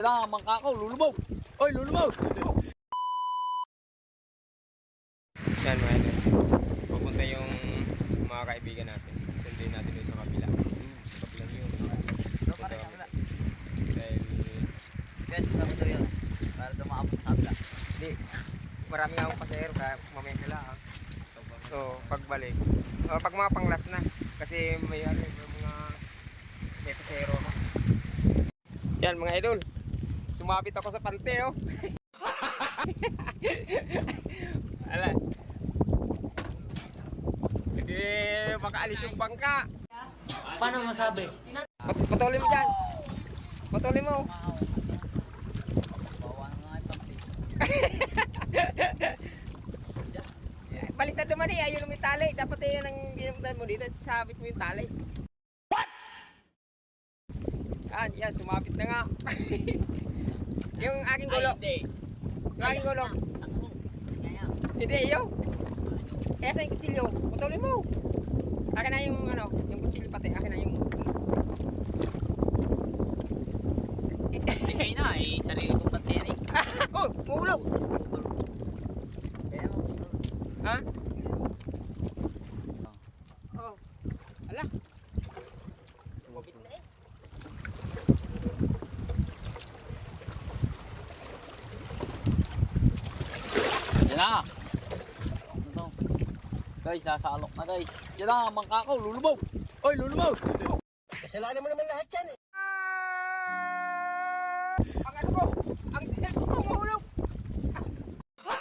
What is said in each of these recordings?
Kailangan mangka ko, lulubog. Oy, lulubog. Yan mga idol. Pupunta yung mga kaibigan natin. Sundin natin doon sa kabila. Sa kabilang yun. Punta kami. Dahil Yes, sabi ko yun. Para dumakapot sa kabila. Hindi. Marami nga akong pasahero kaya mamaya sila ah. So, pagbalik. O, pag mga panglas na. Kasi may ano, mga may pasahero ako. Yan mga idol. Sumabit ako sa pante oh. Ala. Hindi makaalis yung bangka. Paano masabi? Pat- Patuloy mo dyan. Patuloy mo. Yung. Baliktad naman eh, ayun may tali. Dapat eh, yun ang ginamdan mo dito. Sabit mo yung tali. What? Yan, yan, sumabit na nga. yung aking gulo. Yung aking gulo. Hindi, iyo. Kaya sa yung kutsilyo, putulin mo. Akin na yung ano, yung kutsilyo pati. Akin na yung... Bigay na eh. Sarili kong pampi yan eh. oh, mahulog. Kaya mo. Ha? Oh. Ala. Sumabit na eh. Yan na. Ito. Guys, nasa alok na guys. Yan na, mangka ko, lulubog. Oy, lulubog. Kasalanan mo naman lahat yan eh. Ang ano ko, ang cellphone ko mahulog.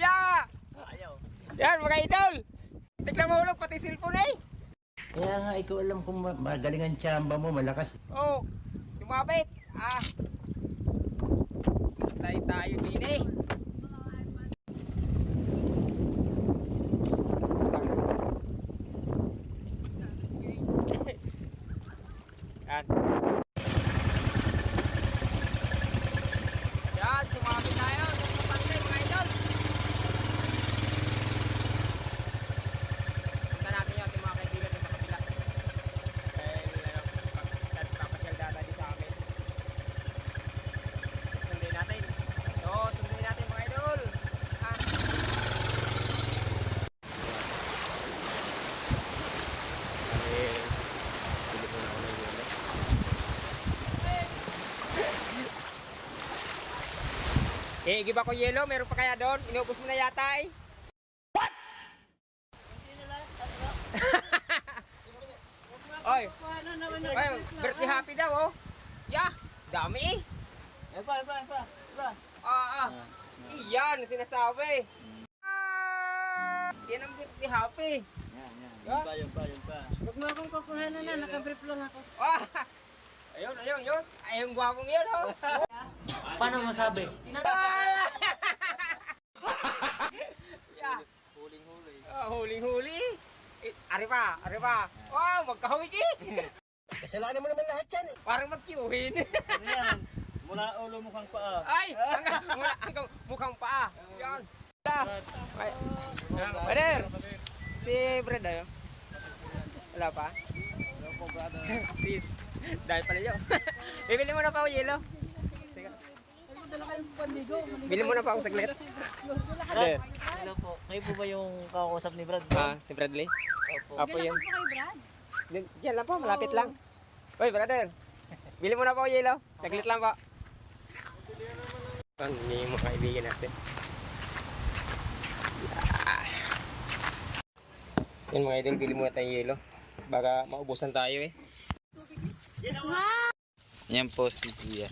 yeah! Ayaw. Yan mga idol. Tignan mahulog pati cellphone eh. Kaya nga ikaw alam kung ma- magaling ang tsamba mo, malakas. Oh, sumabit. Ah. Tayo tayo din eh. Yan. Yan, sumabit tayo. Sa pantay mga idol. Punta natin yung ating mga kaibigan doon sa kabila. Dahil ano, nagpapasyal data dito sa amin. Sundin natin. So, sundin natin mga idol. Ah. Eh, pili ko na ako ng yelo. Eh, giba ko yelo, meron pa kaya doon? Inubos mo na yata eh. Oy. Oy, birthday happy daw oh. Yeah, dami eh. Epa, epa, epa. epa. Ah, ah. Iyan, sinasabi. Yan ang birthday happy. Yan, yan. Yeah. pa, yun pa, yun pa. Huwag mo akong kukuhanan na, nakabrief lang ako. Ah, ayun, ayun, yun. Ayun, gwapong yun, oh. Paano masabi? Ah! yeah. Huling-huli. Oh, huling-huli. Eh, ari pa, ari pa. Wow, magkahawig eh. Kasalanan mo naman lahat yan eh. Parang magtiyuhin. Ano yan? Mula ulo mo kang paa. Ay, hanggang, mula- hanggang mukhang paa. Yan. Ay, Brother, si Brad ayo. Wala pa? Hello po, brother. Please. Dahil pala yun. Bibili mo na pa ako yelo. Teka. Bili mo na pa ako saglit. Brad. Hello po. Kayo po ba yung kakausap ni Brad? Ah, si Bradley? Opo. Apo yan. Yan- Yan lang po, malapit lang. Hoy, brother. Bili mo na po ako yelo. Saglit lang po. Ano yung mga kaibigan natin? Yan mga idol, bili muna tayong yelo. Baka maubusan tayo eh. Yan po si Gia.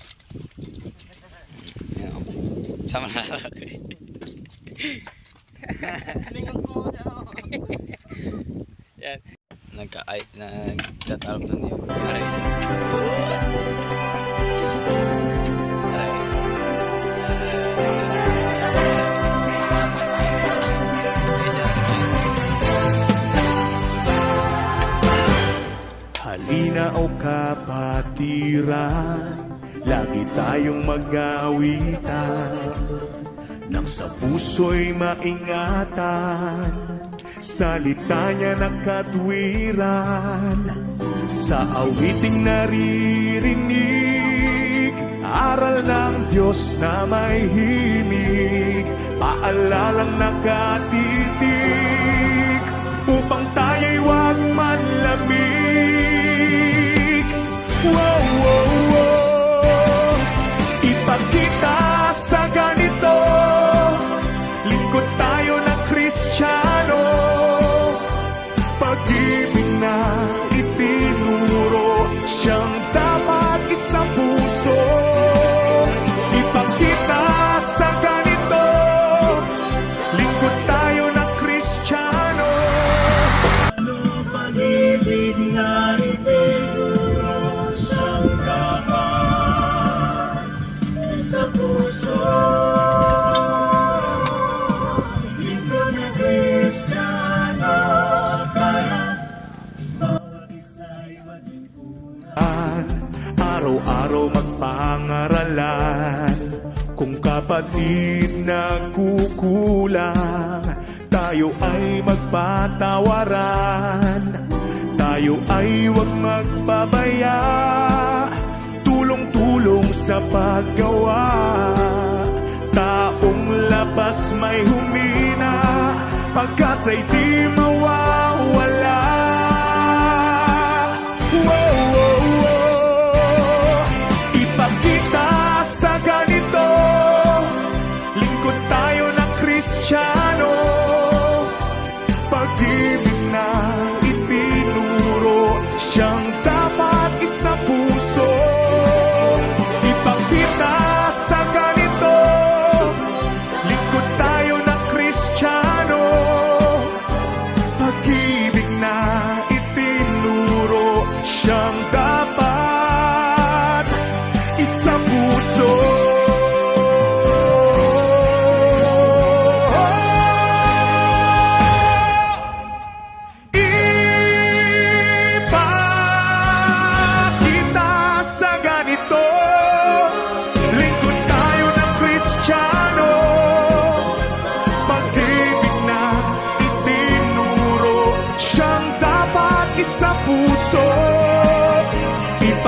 Sama na Yan. Nagka ay nagtatarap na niyo. Aray. Aray. Halina o kapatiran, lagi tayong mag-awitan. Nang sa puso'y maingatan, salita niya nakatwiran. Sa awiting naririnig, aral ng Diyos na may himig, paalalang nakat araw magpangaralan Kung kapatid na nagkukulang Tayo ay magpatawaran. Tayo ay huwag magpabaya Tulong-tulong sa paggawa. Taong labas may humina. Pagkasa'y di mawawala